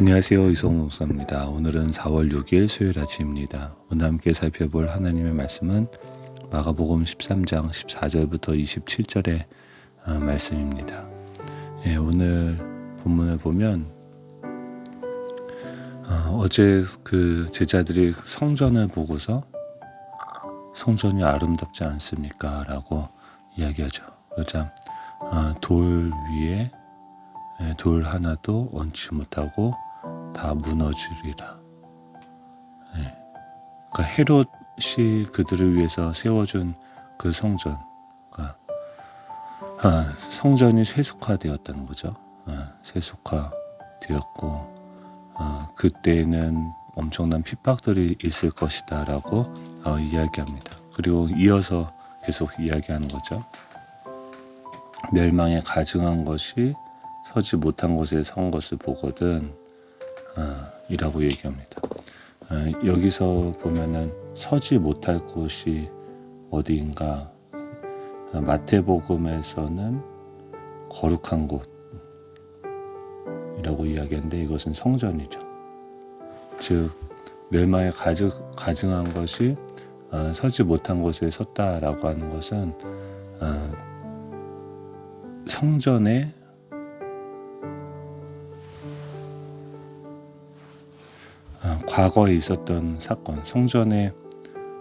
안녕하세요. 이성우 목사입니다. 오늘은 4월 6일 수요일 아침입니다. 오늘 함께 살펴볼 하나님의 말씀은 마가복음 13장 14절부터 27절의 어, 말씀입니다. 예, 오늘 본문을 보면 어, 어제 그 제자들이 성전을 보고서 성전이 아름답지 않습니까? 라고 이야기하죠. 그러자 어, 돌 위에 예, 돌 하나도 얹지 못하고 다 무너지리라. 예. 그러니까 헤롯이 그들을 위해서 세워준 그 성전, 그러니까 아, 성전이 세속화되었다는 거죠. 아, 세속화되었고 아, 그때는 엄청난 핍박들이 있을 것이다라고 어, 이야기합니다. 그리고 이어서 계속 이야기하는 거죠. 멸망에 가증한 것이 서지 못한 곳에 선 것을 보거든 아, 이라고 얘기합니다. 아, 여기서 보면은 서지 못할 곳이 어디인가 아, 마태복음에서는 거룩한 곳이라고 이야기하는데 이것은 성전이죠. 즉 멸망에 가증, 가증한 것이 아, 서지 못한 곳에 섰다라고 하는 것은 아, 성전에 과거에 있었던 사건, 성전의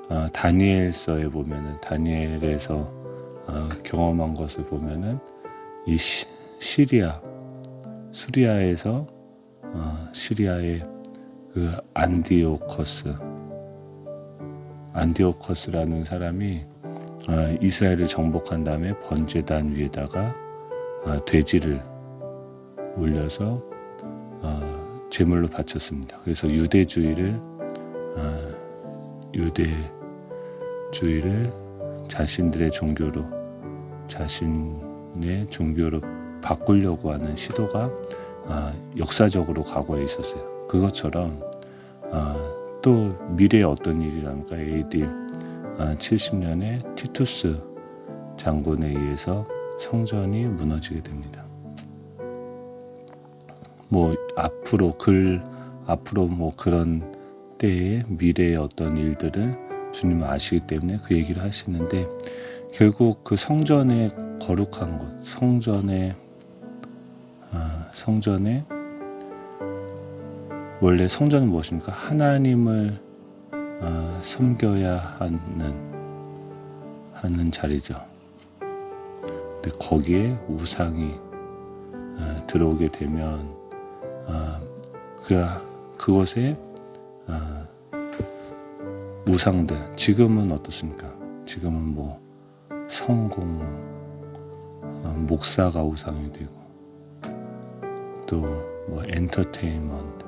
어, 다니엘서에 보면은 다니엘에서 어, 경험한 것을 보면은 이 시, 시리아, 수리아에서 어, 시리아의 그 안디오커스, 안디오커스라는 사람이 어, 이스라엘을 정복한 다음에 번제단 위에다가 어, 돼지를 올려서 어, 제물로 바쳤습니다. 그래서 유대주의를 어, 유대주의를 자신들의 종교로 자신의 종교로 바꾸려고 하는 시도가 어, 역사적으로 과거에 있었어요. 그것처럼 어, 또 미래의 어떤 일이랍니까? AD 70년에 티투스 장군에 의해서 성전이 무너지게 됩니다. 뭐 앞으로 글 앞으로 뭐 그런 때의 미래의 어떤 일들을 주님은 아시기 때문에 그 얘기를 하시는데 결국 그 성전의 거룩한 곳, 성전의 아, 성전의 원래 성전은 무엇입니까? 하나님을 어, 섬겨야 하는 하는 자리죠. 근데 거기에 우상이 어, 들어오게 되면 어, 그 그것에 어, 우상들 지금은 어떻습니까? 지금은 뭐 성공 어, 목사가 우상이 되고 또 뭐 엔터테인먼트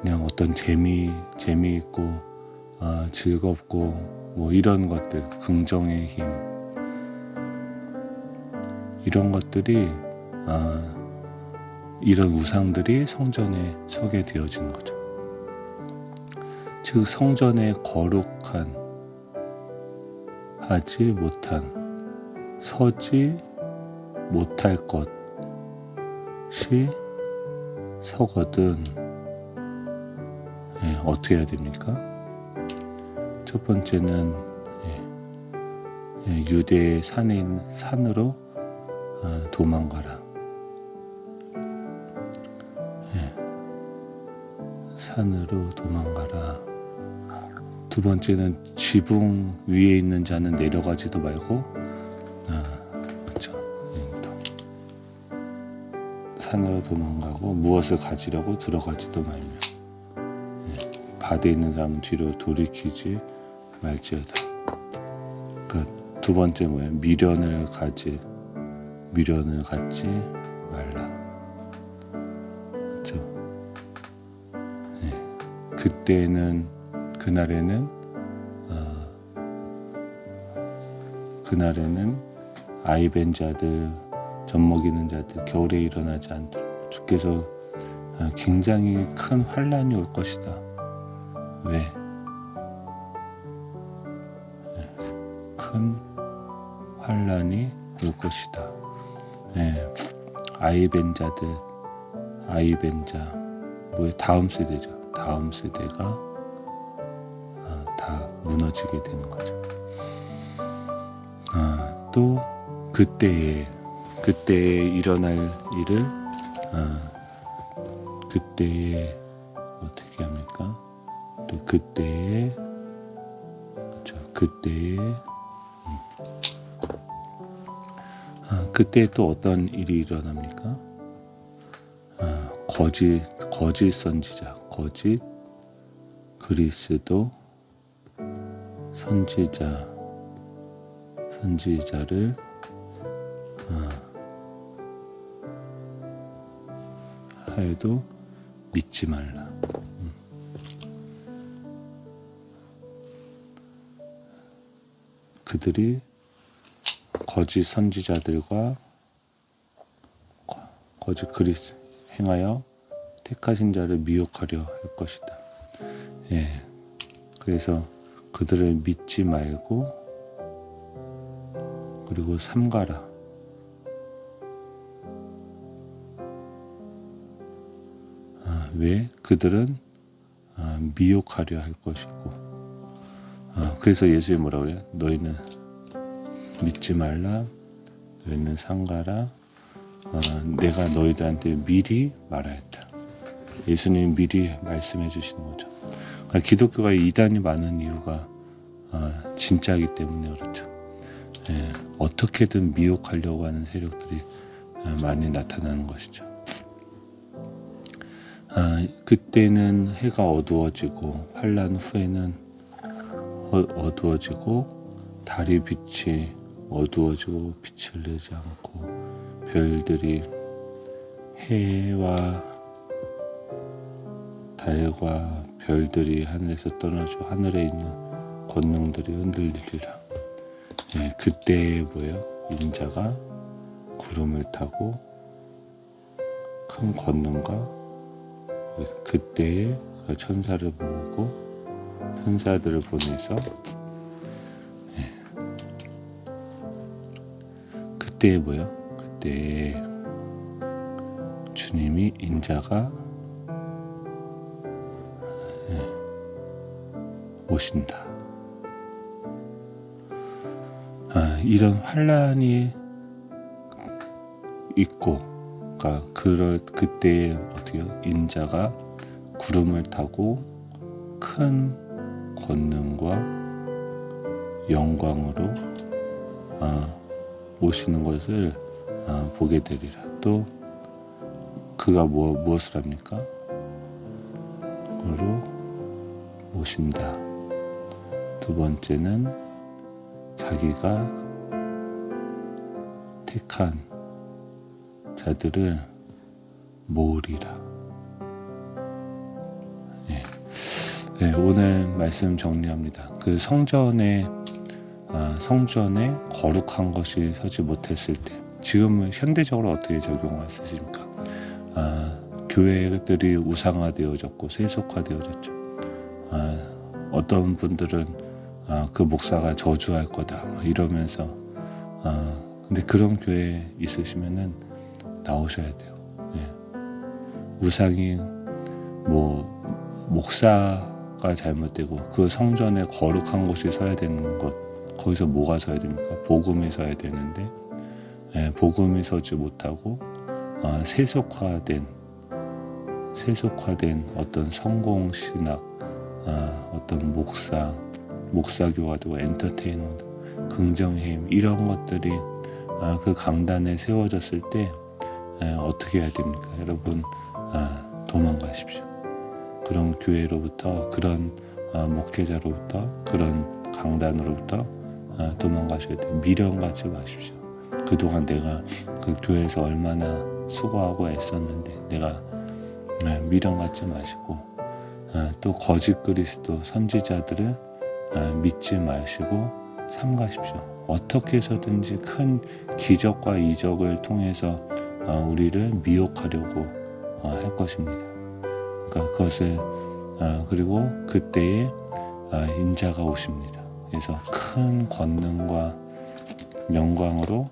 그냥 어떤 재미 재미있고 어, 즐겁고 뭐 이런 것들 긍정의 힘 이런 것들이 어, 이런 우상들이 성전에 서게 되어지는 거죠. 즉 성전에 거룩한 하지 못한 서지 못할 것이 서거든 예, 어떻게 해야 됩니까? 첫 번째는 예, 예, 산에 있는 산으로 어, 도망가라. 예, 산으로 도망가라. 두 번째는 지붕 위에 있는 자는 내려가지도 말고, 아, 그렇죠. 예, 또. 산으로 도망가고 무엇을 가지려고 들어가지도 말며. 바다에 있는 사람은 뒤로 돌이키지 말지어다. 그두 번째 뭐예요? 미련을 가지 미련을 갖지 말라. 그렇죠? 네. 그때는 그날에는 어, 그날에는 아이 벤 자들, 젖 먹이는 자들 겨울에 일어나지 않도록 주께서 어, 굉장히 큰 환란이 올 것이다. 왜? 네, 큰 환란이 올 것이다. 예, 아이벤자들 아이벤자 뭐 다음 세대죠. 다음 세대가 아, 다 무너지게 되는 거죠. 아, 또 그때에 그때에 일어날 일을 아, 그때에 어떻게 합니까? 또 그때에 그렇죠. 그때에 음. 아, 그때 또 어떤 일이 일어납니까? 아, 거짓 거짓 선지자 거짓 그리스도 선지자 선지자를 아, 하여도 믿지 말라. 음. 그들이 거짓 선지자들과 거- 거짓 그리스 행하여 택하신 자를 미혹하려 할 것이다. 예. 그래서 그들을 믿지 말고 그리고 삼가라. 아, 왜 그들은 아, 미혹하려 할 것이고 아, 그래서 예수님 뭐라고 그래요? 너희는 믿지 말라. 너희는 상가라. 아, 내가 너희들한테 미리 말하였다. 예수님 미리 말씀해 주시는 거죠. 그러니까 기독교가 이단이 많은 이유가 아, 진짜이기 때문에 그렇죠. 예, 어떻게든 미혹하려고 하는 세력들이 아, 많이 나타나는 것이죠. 아, 그때는 해가 어두워지고 환란 후에는 어, 어두워지고 달이 빛이 어두워지고 빛을 내지 않고 별들이 해와 달과 별들이 하늘에서 떨어져 하늘에 있는 권능들이 흔들리리라. 예, 그때에 뭐예요? 인자가 구름을 타고 큰 권능과 그때에 그 천사를 보고 천사들을 보내서 그때에 뭐요? 그때에 주님이 인자가 예, 오신다. 아, 이런 환란이 있고 그러니까 그럴 그때에 어떻게 요 인자가 구름을 타고 큰 권능과 영광으로 아, 오시는 것을 아, 보게 되리라. 또 그가 뭐, 무엇을 합니까? 으로 오신다. 두 번째는 자기가 택한 자들을 모으리라. 예. 네, 오늘 말씀 정리합니다. 그 성전에 아, 성전에 거룩한 것이 서지 못했을 때, 지금은 현대적으로 어떻게 적용할 수 있습니까? 아, 교회들이 우상화되어졌고 세속화되어졌죠. 아, 어떤 분들은 아, 그 목사가 저주할 거다 뭐 이러면서 아, 근데 그런 교회 있으시면은 나오셔야 돼요. 예. 우상이 뭐 목사가 잘못되고 그 성전에 거룩한 곳이 서야 되는 것 거기서 뭐가 서야 됩니까? 복음이 서야 되는데 예, 복음이 서지 못하고 아, 세속화된 세속화된 어떤 성공 신학 아, 어떤 목사 목사교가 되고 엔터테이너 긍정의 힘 이런 것들이 아, 그 강단에 세워졌을 때 에, 어떻게 해야 됩니까? 여러분 아, 도망가십시오. 그런 교회로부터 그런 아, 목회자로부터 그런 강단으로부터 아, 도망가셔야 돼요. 미련 갖지 마십시오. 그동안 내가 그 교회에서 얼마나 수고하고 애썼는데 내가 아, 미련 갖지 마시고 아, 또 거짓 그리스도 선지자들을 아, 믿지 마시고 삼가십시오. 어떻게 해서든지 큰 기적과 이적을 통해서 아, 우리를 미혹하려고 아, 할 것입니다. 그러니까 그것을 아, 그리고 그때에 아, 인자가 오십니다. 그래서 큰 권능과 영광으로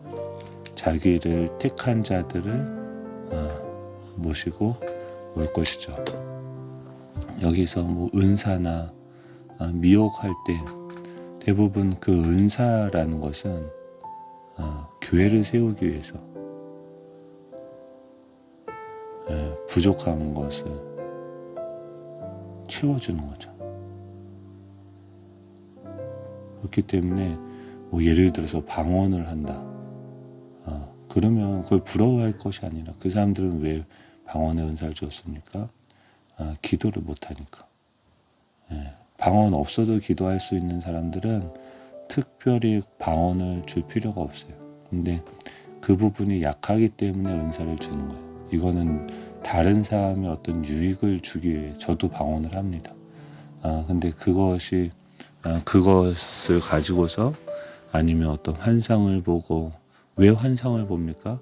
자기를 택한 자들을 모시고 올 것이죠. 여기서 뭐 은사나 아, 미혹할 때 대부분 그 은사라는 것은 아, 교회를 세우기 위해서 예, 부족한 것을 채워주는 거죠. 그렇기 때문에 뭐 예를 들어서 방언을 한다. 아, 그러면 그걸 부러워할 것이 아니라 그 사람들은 왜 방언의 은사를 줬습니까? 아, 기도를 못하니까. 예, 방언 없어도 기도할 수 있는 사람들은 특별히 방언을 줄 필요가 없어요. 근데 그 부분이 약하기 때문에 은사를 주는 거예요. 이거는 다른 사람의 어떤 유익을 주기 위해 저도 방언을 합니다. 아, 근데 그것이 아, 그것을 가지고서 아니면 어떤 환상을 보고 왜 환상을 봅니까?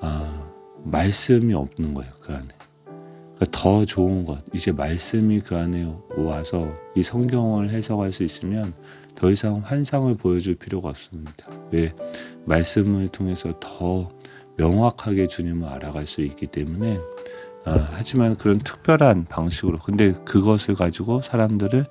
아, 말씀이 없는 거예요, 그 안에. 그러니까 더 좋은 것, 이제 말씀이 그 안에 와서 이 성경을 해석할 수 있으면 더 이상 환상을 보여줄 필요가 없습니다. 왜? 말씀을 통해서 더 명확하게 주님을 알아갈 수 있기 때문에 아, 하지만 그런 특별한 방식으로 근데 그것을 가지고 사람들을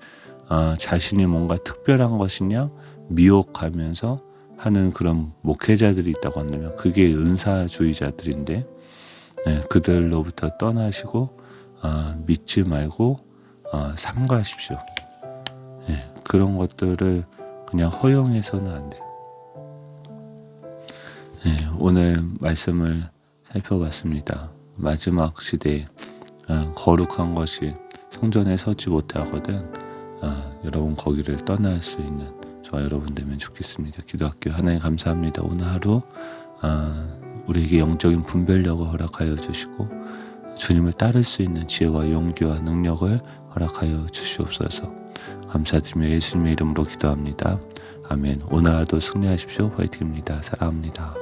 아, 자신이 뭔가 특별한 것이냐 미혹하면서 하는 그런 목회자들이 있다고 한다면 그게 은사주의자들인데 네, 그들로부터 떠나시고 아, 믿지 말고 아, 삼가하십시오. 네, 그런 것들을 그냥 허용해서는 안 돼요. 네, 오늘 말씀을 살펴봤습니다. 마지막 시대에 아, 거룩한 것이 성전에 서지 못하거든 아, 여러분 거기를 떠날 수 있는 저와 여러분 되면 좋겠습니다. 기도할게요. 하나님 감사합니다. 오늘 하루 아, 우리에게 영적인 분별력을 허락하여 주시고 주님을 따를 수 있는 지혜와 용기와 능력을 허락하여 주시옵소서. 감사드리며 예수님의 이름으로 기도합니다. 아멘. 오늘 하루도 승리하십시오. 화이팅입니다. 사랑합니다.